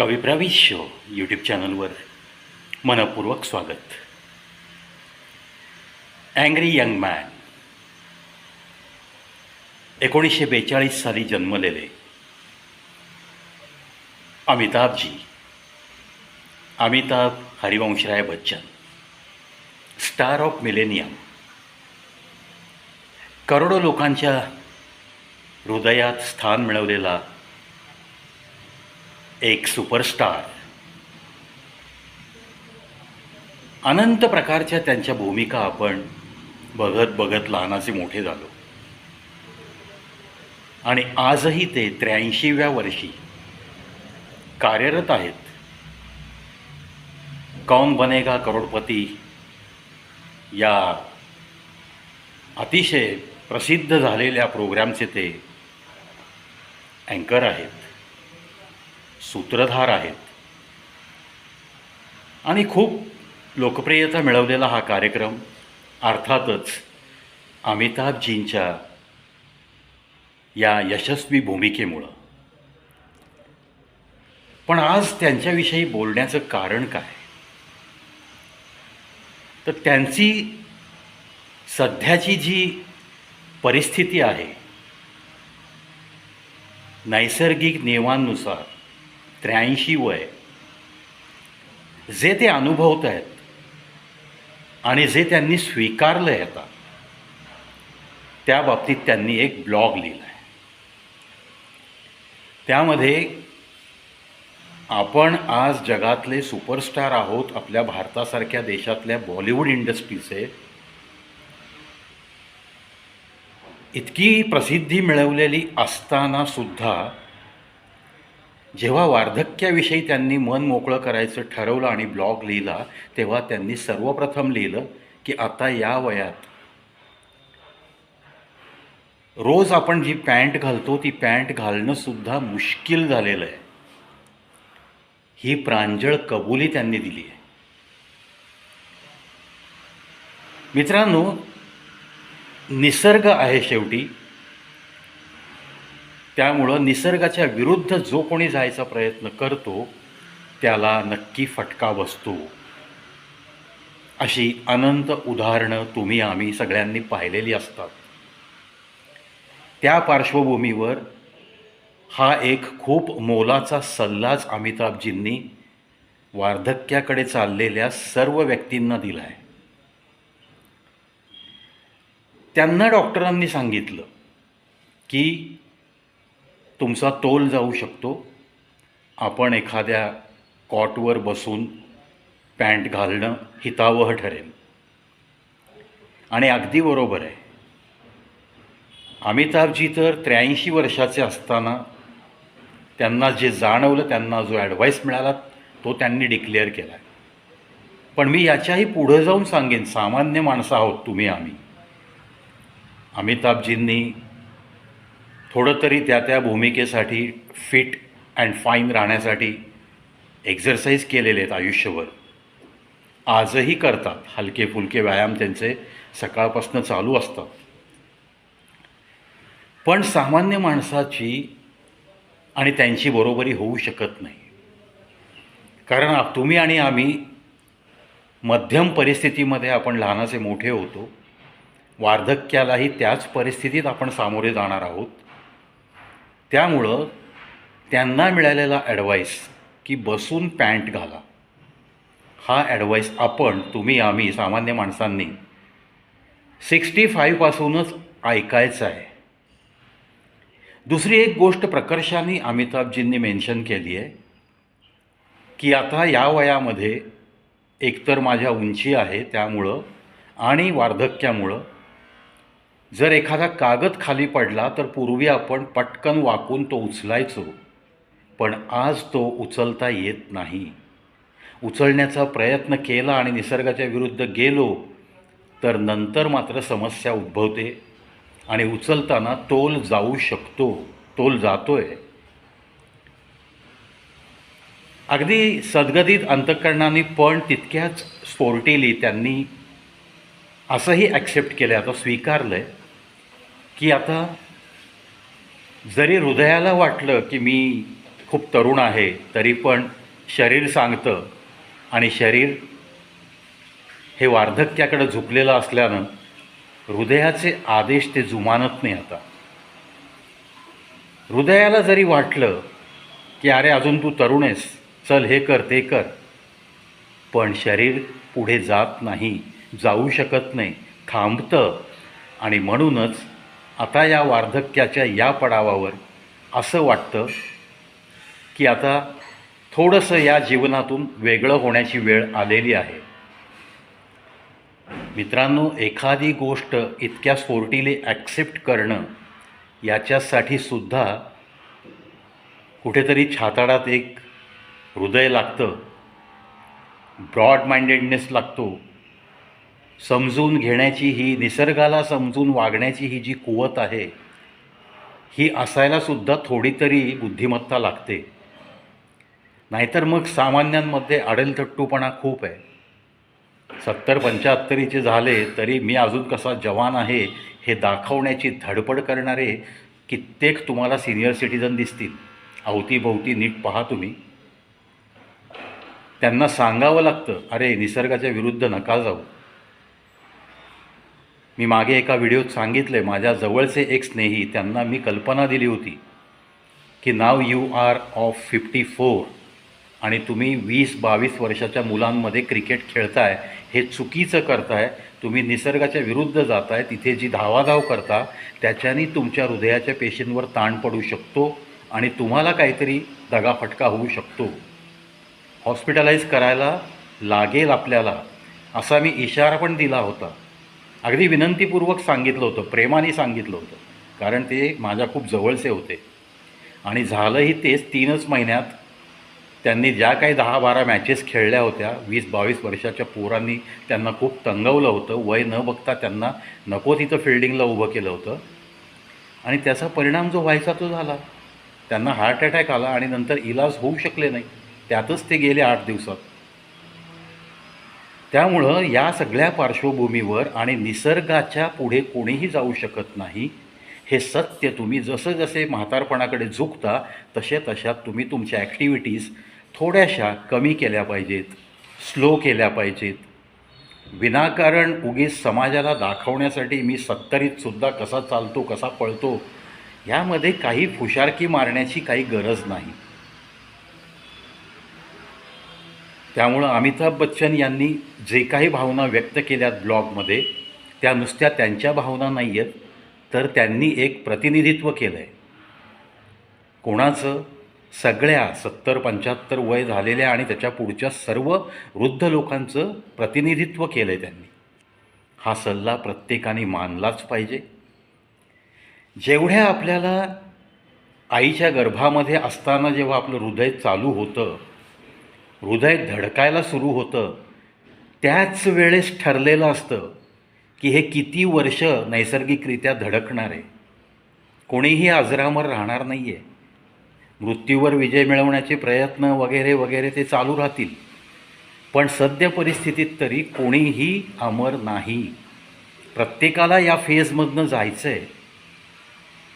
कविप्रावी show YouTube चॅनलवर मनपूर्वक स्वागत. अँग्री यंग मॅन एकोणीसशे बेचाळीस साली जन्मलेले. Amitabhji. Amitabh Harivanshrai Bachchan. Star of millennium करोडो लोकांच्या हृदयात स्थान मिळवलेला एक सुपरस्टार अनंत प्रकारच्या त्यांच्या भूमिका आपण बघत बघत लहानाचे मोठे झालो. आणि आजही ते त्र्याऐंशीव्या वर्षी कार्यरत आहेत. कौन बनेगा करोडपती? या अतिशय प्रसिद्ध झालेल्या प्रोग्रामचे ते अँकर आहेत. सूत्रधार आहेत. आणि खूप लोकप्रियता मिळवलेला हा कार्यक्रम अर्थातच अमिताभजींच्या या यशस्वी भूमिकेमुळं. पण आज त्यांच्याविषयी बोलण्याचं कारण काय? तर त्यांची सध्याची जी परिस्थिती आहे नैसर्गिक नियमांनुसार त्र्याऐंशी वय. जे ते अनुभवत आहेत आणि जे त्यांनी स्वीकारलं आहे आता त्या बाबतीत त्यांनी एक ब्लॉग लिहिला आहे त्यामध्ये आपण आज जगातले सुपरस्टार आहोत आपल्या भारतासारख्या देशातल्या बॉलिवूड इंडस्ट्रीचे. इतकी प्रसिद्धी मिळवलेली असताना सुद्धा जेव्हा वार्धक्याविषयी त्यांनी मन मोकळं करायचं ठरवलं आणि ब्लॉग लिहिला तेव्हा त्यांनी सर्वप्रथम लिहिलं की आता या वयात रोज आपण जी पॅन्ट घालतो ती पॅन्ट घालणंसुद्धा मुश्किल झालेलं आहे. ही प्रांजळ कबुली त्यांनी दिली आहे. मित्रांनो निसर्ग आहे शेवटी. त्यामुळं निसर्गाच्या विरुद्ध जो कोणी जायचा प्रयत्न करतो त्याला नक्की फटका बसतो. अशी अनंत उदाहरणं तुम्ही आम्ही सगळ्यांनी पाहिलेली असतात. त्या पार्श्वभूमीवर हा एक खूप मोलाचा सल्लाच अमिताभजींनी वार्धक्याकडे चाललेल्या सर्व व्यक्तींना दिला आहे त्यांना डॉक्टरांनी सांगितलं की तुमचा तोल जाऊ शकतो. आपण एखाद्या कॉटवर बसून पॅन्ट घालणं हितावह ठरेल. आणि अगदी बरोबर आहे. अमिताभजी तर त्र्याऐंशी वर्षाचे असताना त्यांना जे जाणवलं त्यांना जो ॲडवाईस मिळाला तो त्यांनी डिक्लेअर केला. आहे पण मी याच्याही पुढं जाऊन सांगेन सामान्य माणसं आहोत तुम्ही आम्ही. अमिताभजींनी थोडं तरी त्या त्या भूमिकेसाठी फिट अँड फाईन राहण्यासाठी एक्झरसाईज केलेले आहेत आयुष्यभर. आजही करतात. हलके फुलके व्यायाम त्यांचे सकाळपासून चालू असतात. पण सामान्य माणसाची आणि त्यांची बरोबरी होऊ शकत नाही. कारण तुम्ही आणि आम्ही मध्यम परिस्थितीमध्ये आपण लहानाचे मोठे होतो. वार्धक्यालाही त्याच परिस्थितीत आपण सामोरे जाणार आहोत. त्यामुळं त्यांना मिळालेला ॲडवाईस की बसून पॅन्ट घाला. हा ॲडवाईस आपण तुम्ही आम्ही सामान्य माणसांनी सिक्स्टी फाईव्हपासूनच ऐकायचं आहे. दुसरी एक गोष्ट प्रकर्षाने अमिताभजींनी मेन्शन केली आहे की आता या वयामध्ये एकतर माझ्या उंची आहे त्यामुळं आणि वार्धक्यामुळं जर एखादा कागद खाली पडला तर पूर्वी आपण पटकन वाकून तो उचलायचो. पण आज तो उचलता येत नाही. उचलण्याचा प्रयत्न केला आणि निसर्गाच्या विरुद्ध गेलो तर नंतर मात्र समस्या उद्भवते आणि उचलताना तोल जाऊ शकतो तोल जातोय. अगदी सद्गदित अंतकरणाने पण तितक्याच स्पोर्टिली त्यांनी असंही ॲक्सेप्ट केलं आहे आता स्वीकारलं आहे की आता जरी हृदयाला वाटलं की मी खूप तरुण आहे तरी पण शरीर सांगतं आणि शरीर हे वार्धक्याकडे झुकलेलं असल्यानं हृदयाचे आदेश ते जुमानत नाही आता. हृदयाला जरी वाटलं की अरे अजून तू तरुण आहेस चल हे कर ते कर. पण शरीर पुढे जात नाही जाऊ शकत नाही थांबतं आणि म्हणूनच आता या वार्धक्याच्या या पडावावर असं वाटतं की आता थोडंसं या जीवनातून वेगळं होण्याची वेळ आलेली आहे. मित्रांनो एखादी गोष्ट इतक्या स्फोर्टीली ॲक्सेप्ट करणं याच्यासाठी सुद्धा कुठेतरी छाताडात एक हृदय लागतं. ब्रॉड माइंडेडनेस लागतो. समजून घेण्याची ही निसर्गाला समजून वागण्याची ही जी कुवत आहे ही असायलासुद्धा थोडी तरी बुद्धिमत्ता लागते. नाहीतर मग सामान्यांमध्ये अडलतट्टूपणा खूप आहे. सत्तर पंच्याहत्तरीचे झाले तरी मी अजून कसा जवान आहे हे दाखवण्याची धडपड करणारे कित्येक तुम्हाला सिनियर सिटीजन दिसतील. अवतीभोवती नीट पहा तुम्ही. त्यांना सांगावं लागतं अरे निसर्गाच्या विरुद्ध नका जाऊ. मी मागे एका व्हिडिओत सांगितले माझ्या जवळचे एक स्नेही त्यांना मी कल्पना दिली होती की नाव you are of fifty four आणि तुम्ही वीस बावीस वर्षाच्या मुलांमध्ये क्रिकेट खेळताय हे चुकीचं करताय तुम्ही निसर्गाच्या विरुद्ध जाताय तिथे जी धावाधाव करता त्याच्याने तुमच्या हृदयाच्या पेशींवर ताण पडू शकतो आणि तुम्हाला काहीतरी दगाफटका होऊ शकतो. हॉस्पिटलाइज करायला लागेल आपल्याला असा मी इशारा पण दिला होता. अगदी विनंतीपूर्वक सांगितलं होतं प्रेमाने सांगितलं होतं. कारण ते माझ्या खूप जवळचे होते. आणि झालंही तेच तीनच महिन्यात त्यांनी ज्या काही दहा बारा मॅचेस खेळल्या होत्या वीस बावीस वर्षाच्या पोरांनी त्यांना खूप तंगवलं होतं वय न बघता त्यांना नको तिथं फिल्डिंगला उभं केलं होतं. आणि त्याचा परिणाम जो व्हायचा तो झाला. त्यांना हार्ट अटॅक आला आणि नंतर इलाज होऊ शकले नाही. त्यातच ते गेले आठ दिवसात. त्यामुळं या सगळ्या पार्श्वभूमीवर आणि निसर्गाच्या पुढे कोणीही जाऊ शकत नाही हे सत्य तुम्ही जसं जसे म्हातारपणाकडे झुकता तसे तशा तुम्ही तुमच्या ॲक्टिव्हिटीज थोड्याशा कमी केल्या पाहिजेत स्लो केल्या पाहिजेत. विनाकारण उगीच समाजाला दाखवण्यासाठी मी सत्तरीतसुद्धा कसा चालतो कसा पळतो यामध्ये काही फुशारकी मारण्याची काही गरज नाही. त्यामुळं अमिताभ बच्चन यांनी जे काही भावना व्यक्त केल्यात ब्लॉगमध्ये त्या नुसत्या त्यांच्या भावना नाही आहेत तर त्यांनी एक प्रतिनिधित्व केलं आहे कोणाचं? सगळ्या सत्तर पंच्याहत्तर वय झालेल्या आणि त्याच्या पुढच्या सर्व वृद्ध लोकांचं प्रतिनिधित्व केलं आहे त्यांनी. हा सल्ला प्रत्येकाने मानलाच पाहिजे. जेवढ्या आपल्याला आईच्या गर्भामध्ये असताना जेव्हा आपलं हृदय चालू होतं हृदय धडकायला सुरू होतं. त्याच वेळेस ठरलेलं असतं की हे किती वर्ष नैसर्गिकरित्या धडकणार. आहे कोणीही आजरामर राहणार नाही आहे मृत्यूवर विजय मिळवण्याचे प्रयत्न वगैरे वगैरे ते चालू राहतील. पण सद्य परिस्थितीत तरी कोणीही अमर नाही. प्रत्येकाला या फेजमधनं जायचं आहे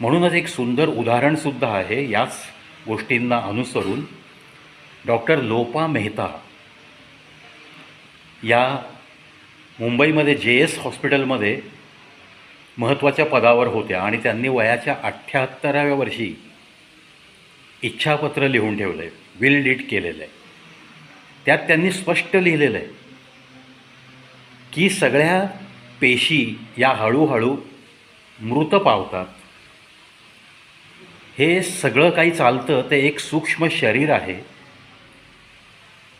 म्हणूनच एक सुंदर उदाहरणसुद्धा आहे याच गोष्टींना अनुसरून डॉक्टर लोपा मेहता. या मुंबईमध्ये जे एस हॉस्पिटलमध्ये महत्त्वाच्या पदावर होत्या आणि त्यांनी वयाच्या अठ्ठ्याहत्तराव्या वर्षी इच्छापत्र लिहून ठेवलं आहे विल डीट केलेलं आहे त्यात त्यांनी स्पष्ट लिहिलेलं आहे की सगळ्या पेशी या हळूहळू मृत पावतात. हे सगळं काही चालतं ते एक सूक्ष्म शरीर आहे.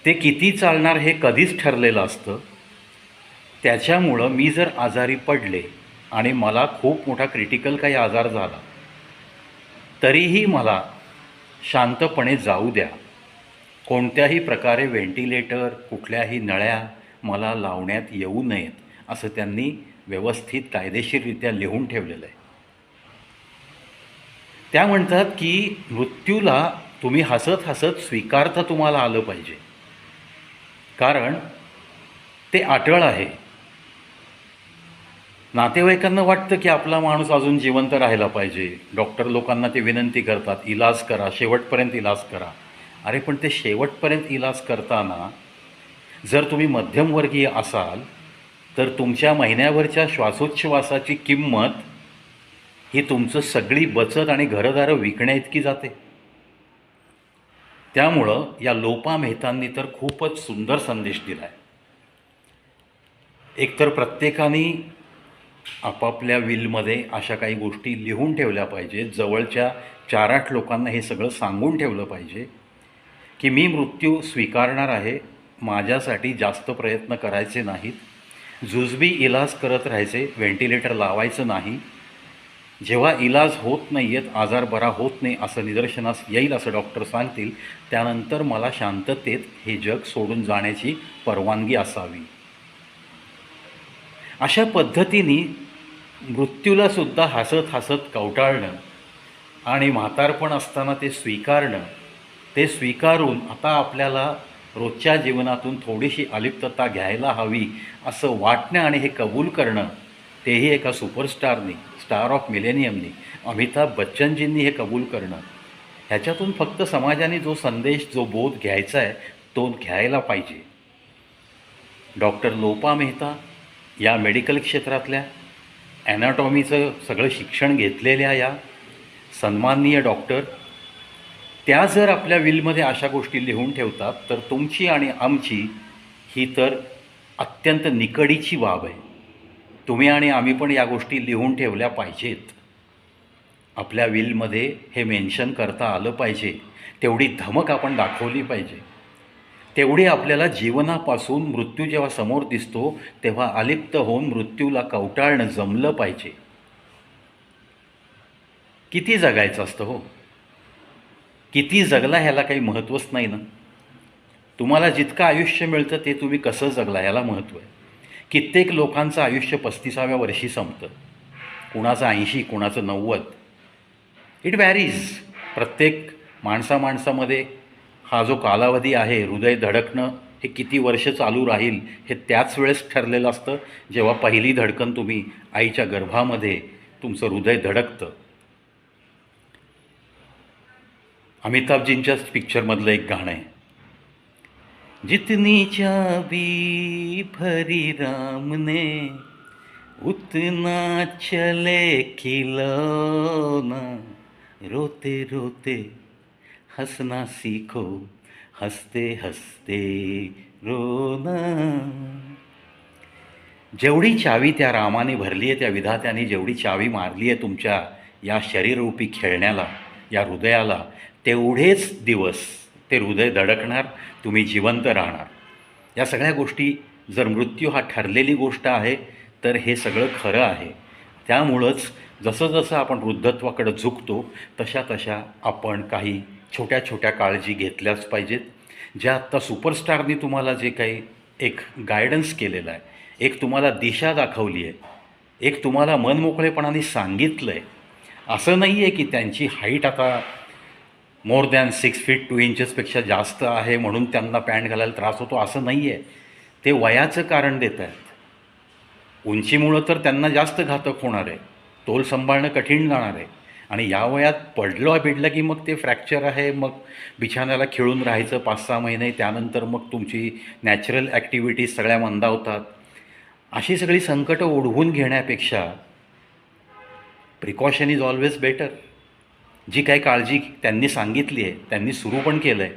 ते किती चालणार हे कधीच ठरलेलं असतं. त्याच्यामुळं मी जर आजारी पडले आणि मला खूप मोठा क्रिटिकल काही आजार झाला तरीही मला शांतपणे जाऊ द्या. कोणत्याही प्रकारे व्हेंटिलेटर कुठल्याही नळ्या मला लावण्यात येऊ नयेत असं त्यांनी व्यवस्थित कायदेशीररित्या लिहून ठेवलेलं आहे त्या म्हणतात की मृत्यूला तुम्ही हसत हसत स्वीकारता तुम्हाला आलं पाहिजे. कारण ते अटळ आहे. नातेवाईकांना वाटतं की आपला माणूस अजून जिवंत राहायला पाहिजे. डॉक्टर लोकांना ते विनंती करतात इलाज करा शेवटपर्यंत इलाज करा. अरे पण ते शेवटपर्यंत इलाज करताना जर तुम्ही मध्यमवर्गीय असाल तर तुमच्या महिन्यावरच्या श्वासोच्छवासाची किंमत ही तुमचं सगळी बचत आणि घरदारं विकण्या इतकी जाते. त्यामुळं या लोपा मेहतांनी तर खूपच सुंदर संदेश दिला आहे एकतर प्रत्येकाने आपापल्या विलमध्ये अशा काही गोष्टी लिहून ठेवल्या पाहिजे जवळच्या चार आठ लोकांना हे सगळं सांगून ठेवलं पाहिजे की मी मृत्यू स्वीकारणार आहे माझ्यासाठी जास्त प्रयत्न करायचे नाहीत जुजबी इलाज करत राहायचे व्हेंटिलेटर लावायचं नाही जेव्हा इलाज होत नाही आहेत आजार बरा होत नाही असं निदर्शनास येईल असं डॉक्टर सांगतील त्यानंतर मला शांततेत हे जग सोडून जाण्याची परवानगी असावी. अशा पद्धतीने मृत्यूलासुद्धा हसत हसत कवटाळणं आणि म्हातारपण असताना ते स्वीकारणं ते स्वीकारून आता आपल्याला रोजच्या जीवनातून थोडीशी अलिप्तता घ्यायला हवी असं वाटणं आणि हे कबूल करणं तेही एका सुपरस्टारने. स्टार ऑफ मिलेनियमनी. अमिताभ बच्चनजींनी हे कबूल करणं. ह्याच्यातून फक्त समाजाने जो संदेश जो बोध घ्यायचा आहे तो घ्यायला पाहिजे. डॉक्टर लोपा मेहता या मेडिकल क्षेत्रातल्या ॲनाटॉमीचं सगळं शिक्षण घेतलेल्या या सन्माननीय डॉक्टर त्या जर आपल्या विलमध्ये अशा गोष्टी लिहून ठेवतात तर तुमची आणि आमची ही तर अत्यंत निकडीची बाब आहे. तुम्ही आणि आम्ही पण या गोष्टी लिहून ठेवल्या पाहिजेत. आपल्या विलमध्ये हे मेन्शन करता आलं पाहिजे. तेवढी धमक आपण दाखवली पाहिजे. तेवढी आपल्याला जीवनापासून मृत्यू जेव्हा समोर दिसतो तेव्हा अलिप्त होऊन मृत्यूला कवटाळणं जमलं पाहिजे. किती जगायचं असतं हो? किती जगला ह्याला काही महत्त्वच नाही ना? तुम्हाला जितकं आयुष्य मिळतं ते तुम्ही कसं जगला ह्याला महत्त्व आहे. कित्येक लोकांचं आयुष्य पस्तीसाव्या वर्षी संपतं. कुणाचं ऐंशी कुणाचं नव्वद. इट व्हॅरीज प्रत्येक माणसा माणसामध्ये हा जो कालावधी आहे हृदय धडकणं हे किती वर्ष चालू राहील हे त्याच वेळेस ठरलेलं असतं जेव्हा पहिली धडकन तुम्ही आईच्या गर्भामध्ये तुमचं हृदय धडकतं. अमिताभजींच्याच पिक्चरमधलं एक गाणं आहे. जितनी चाबी भरी राम ने उतना चले खिलौना। रोते रोते हंसना सीखो हसते हसते रोना। जेवढी चावी त्या रामाने भरली आहे त्या विधात्याने जेवढी चावी मारली आहे तुमच्या या शरीररूपी खेळण्याला या हृदयाला तेवढेच दिवस ते हृदय धडकणार तुम्ही जिवंत राहणार. या सगळ्या गोष्टी जर मृत्यू हा ठरलेली गोष्ट आहे तर हे सगळं खरं आहे. त्यामुळंच जसं जसं आपण वृद्धत्वाकडं झुकतो तशा तशा आपण काही छोट्या छोट्या काळजी घेतल्याच पाहिजेत. ज्या आत्ता सुपरस्टारनी तुम्हाला जे काही एक गायडन्स केलेलं आहे एक तुम्हाला दिशा दाखवली आहे एक तुम्हाला मनमोकळेपणाने सांगितलं आहे असं नाही आहे की त्यांची हाईट आता more than six feet two इंचेसपेक्षा जास्त आहे म्हणून त्यांना पॅन्ट घालायला त्रास होतो असं नाही आहे ते वयाचं कारण देत आहेत. उंचीमुळं तर त्यांना जास्त घातक होणार आहे. तोल सांभाळणं कठीण जाणार आहे. आणि या वयात पडलं बिडलं की मग ते फ्रॅक्चर आहे मग बिछाण्याला खिळून राहायचं पाच सहा महिने त्यानंतर मग तुमची नॅचरल ॲक्टिव्हिटीज सगळ्या मंदावतात. अशी सगळी संकटं ओढवून घेण्यापेक्षा प्रिकॉशन इज ऑलवेज बेटर जी काही काळजी त्यांनी सांगितली आहे त्यांनी सुरू पण केलं आहे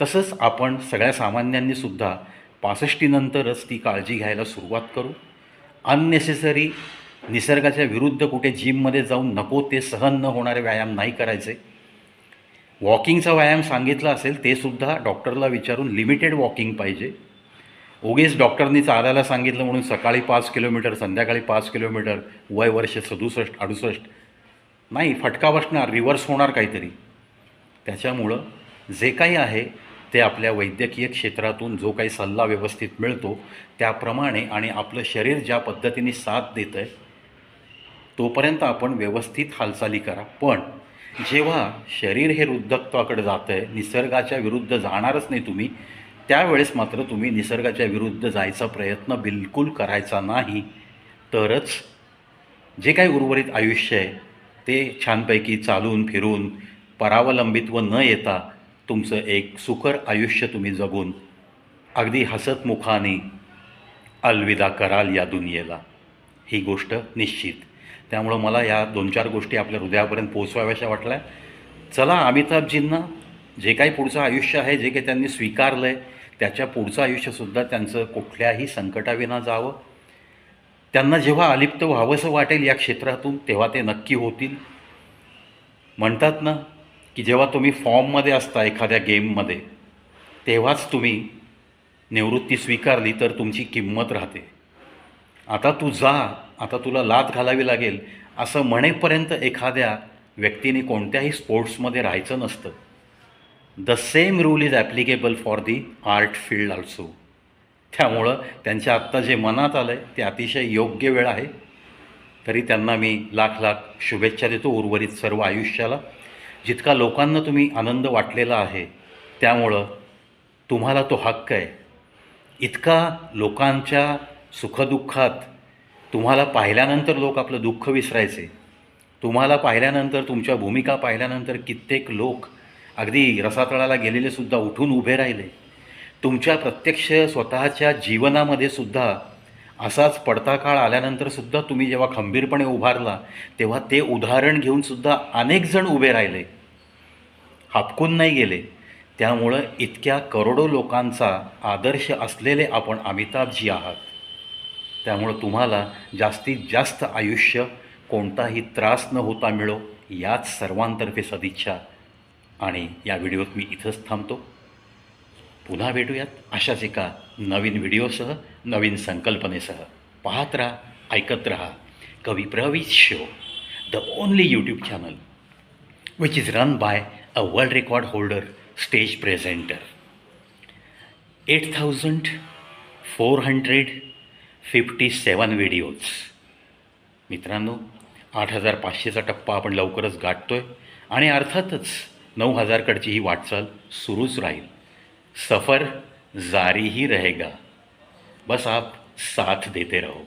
तसंच आपण सगळ्या सामान्यांनीसुद्धा पासष्टीनंतरच ती काळजी घ्यायला सुरुवात करू. अननेसेसरी निसर्गाच्या विरुद्ध कुठे जिममध्ये जाऊन नको ते सहन न होणारे व्यायाम नाही करायचे. वॉकिंगचा व्यायाम सांगितला असेल ते सुद्धा डॉक्टरला विचारून लिमिटेड वॉकिंग पाहिजे. उगेच डॉक्टरनी चालायला सांगितलं म्हणून सकाळी पाच किलोमीटर संध्याकाळी पाच किलोमीटर वय वर्ष सदुसष्ट अडुसष्ट नाही फटका बसणार रिव्हर्स होणार काहीतरी. त्याच्यामुळं जे काही आहे ते आपल्या वैद्यकीय क्षेत्रातून जो काही सल्ला व्यवस्थित मिळतो त्याप्रमाणे आणि आपलं शरीर ज्या पद्धतीने साथ देतं आहे तोपर्यंत आपण व्यवस्थित हालचाली करा. पण जेव्हा शरीर हे वृद्धत्वाकडे जातं आहे निसर्गाच्या विरुद्ध जाणारच नाही तुम्ही त्यावेळेस मात्र तुम्ही निसर्गाच्या विरुद्ध जायचा प्रयत्न बिलकुल करायचा नाही. तरच जे काही उर्वरित आयुष्य आहे ते छानपैकी चालून फिरून परावलंबित्व न येता तुमचं एक सुखर आयुष्य तुम्ही जगून अगदी हसतमुखाने अलविदा कराल या दुनियेला. ही गोष्ट निश्चित. त्यामुळं मला या दोन चार गोष्टी आपल्या हृदयापर्यंत पोचवाव्याशा वाटल्या. चला अमिताभजींना जे काही पुढचं आयुष्य आहे जे काही त्यांनी स्वीकारलं आहे त्याच्या पुढचं आयुष्यसुद्धा त्यांचं कुठल्याही संकटाविना जावं. त्यांना जेव्हा अलिप्त व्हावंसं वाटेल या क्षेत्रातून तेव्हा ते नक्की होतील. म्हणतात ना की जेव्हा तुम्ही फॉर्ममध्ये असता एखाद्या गेममध्ये तेव्हाच तुम्ही निवृत्ती स्वीकारली तर तुमची किंमत राहते. आता तू जा आता तुला लात घालावी लागेल असं म्हणेपर्यंत एखाद्या व्यक्तीने कोणत्याही स्पोर्ट्समध्ये राहायचं नसतं. The same rule is applicable for the art field also त्यामुळं त्यांच्या आत्ता जे मनात आलं आहे ते अतिशय योग्य वेळ आहे. तरी त्यांना मी लाख लाख शुभेच्छा देतो उर्वरित सर्व आयुष्याला. जितका लोकांना तुम्ही आनंद वाटलेला आहे त्यामुळं तुम्हाला तो हक्क आहे. इतका लोकांच्या सुखदुःखात तुम्हाला पाहिल्यानंतर लोक आपलं दुःख विसरायचे. तुम्हाला पाहिल्यानंतर तुमच्या भूमिका पाहिल्यानंतर कित्येक लोक अगदी रसातळाला गेलेले सुद्धा उठून उभे राहिले. तुमच्या प्रत्यक्ष स्वतःच्या जीवनामध्ये सुद्धा असाच पडता काळ आल्यानंतर सुद्धा तुम्ही जेव्हा खंबीरपणे उभारला तेव्हा ते उदाहरण घेऊन सुद्धा अनेक जण उभे राहिले. हापकून नाही गेले. त्यामुळं इतक्या करोडो लोकांचा आदर्श असलेले आपण अमिताभजी आहात. त्यामुळं तुम्हाला जास्तीत जास्त आयुष्य कोणताही त्रास न होता मिळो याच सर्वांतर्फे सदिच्छा. आणि या व्हिडिओत मी इथंच थांबतो. पुन्हा भेटूयात अशाच एका नवीन व्हिडिओसह नवीन संकल्पनेसह. पाहत राहा ऐकत राहा. कवी Praveej show the only YouTube channel which is run by a world record holder stage presenter eight thousand four hundred fifty seven videos मित्रांनो आठ हजार पाचशेचा टप्पा आपण लवकरच गाठतो आहे आणि अर्थातच नऊ हजारकडची ही वाटचाल सुरूच राहील. सफ़र जारी ही रहेगा। बस आप साथ देते रहो।